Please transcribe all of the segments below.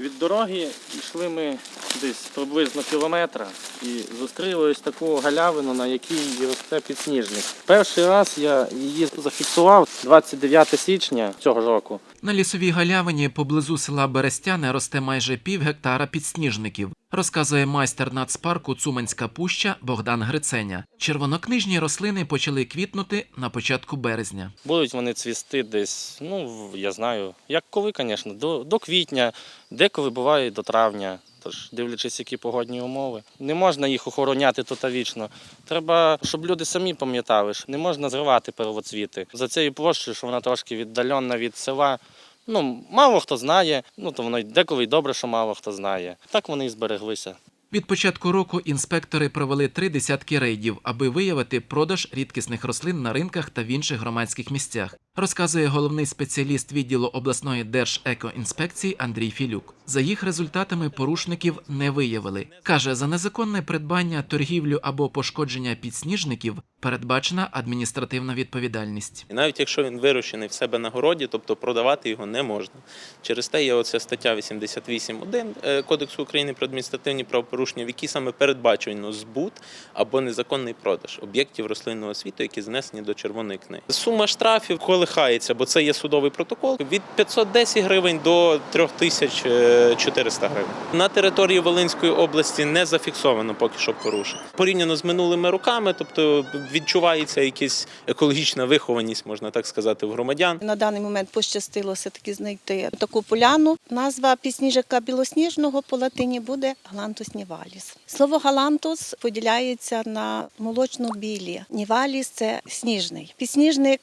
Від дороги йшли ми десь приблизно кілометра і зустріли ось таку галявину, на якій росте підсніжник. Перший раз я її зафіксував 29 січня цього року. На лісовій галявині поблизу села Берестяне росте майже пів гектара підсніжників, розказує майстер нацпарку Цуманська пуща Богдан Гриценя. Червонокнижні рослини почали квітнути на початку березня. Будуть вони цвісти десь, ну я знаю, як коли, звісно, до, до квітня, деколи буває до травня. Тож, дивлячись, які погодні умови. Не можна їх охороняти тотавічно. Треба, щоб люди самі пам'ятали, що не можна зривати первоцвіти. За цією площею, що вона трошки віддалена від села. Ну, мало хто знає, ну то воно й деколи й добре, що мало хто знає. Так вони і збереглися. Від початку року інспектори провели три десятки рейдів, аби виявити продаж рідкісних рослин на ринках та в інших громадських місцях, розказує головний спеціаліст відділу обласної держекоінспекції Андрій Філюк. За їх результатами порушників не виявили. Каже, за незаконне придбання, торгівлю або пошкодження підсніжників передбачена адміністративна відповідальність. І навіть якщо він вирощений в себе на городі, тобто продавати його не можна. Через те є оця стаття 88.1 е, Кодексу України про адміністративні правопорушення, в якій саме передбачено збут або незаконний продаж об'єктів рослинного світу, які занесені до червоної книги. Сума штрафів колихається, бо це є судовий протокол від 510 гривень до 3400 гривень. На території Волинської області не зафіксовано поки що порушень. Порівняно з минулими роками, тобто відчувається якась екологічна вихованість, можна так сказати, в громадян. На даний момент пощастило все-таки знайти таку поляну. Назва пісніжика білосніжного по латині буде галантус ніваліс. Слово галантус поділяється на молочно-білі. Ніваліс це сніжний. Підсніжник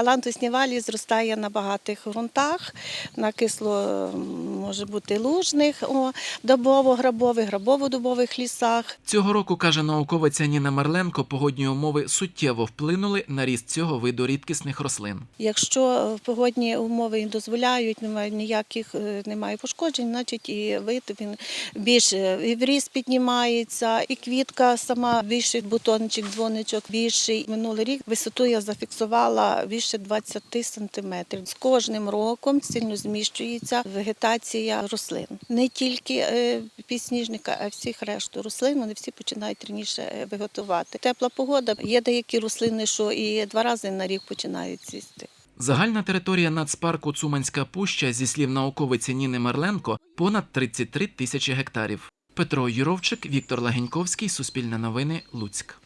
цей галантус ніваліс зростає на багатих ґрунтах, на кисло може бути лужних, добово-грабових, грабово-дубових лісах. Цього року, каже науковиця Ніна Мерленко, погодні умови суттєво вплинули на ріст цього виду рідкісних рослин. Якщо е, погодні умови дозволяють, немає ніяких е, немає пошкоджень, значить і вид він більш е, і в ріст піднімається, і квітка сама більший бутончик, дзвоничок більший. Минулий рік висоту я зафіксувала більше 20 сантиметрів. З кожним роком сильно зміщується вегетація рослин. Не тільки е, підсніжника, а всіх решту рослин вони всі починають раніше е, виготувати. Тепла погода. Є деякі рослини, що і два рази на рік починають цвісти. Загальна територія нацпарку Цуманська пуща, зі слів науковиці Ніни Мерленко, понад 33 тисячі гектарів. Петро Юровчик, Віктор Лагеньковський, Суспільне новини, Луцьк.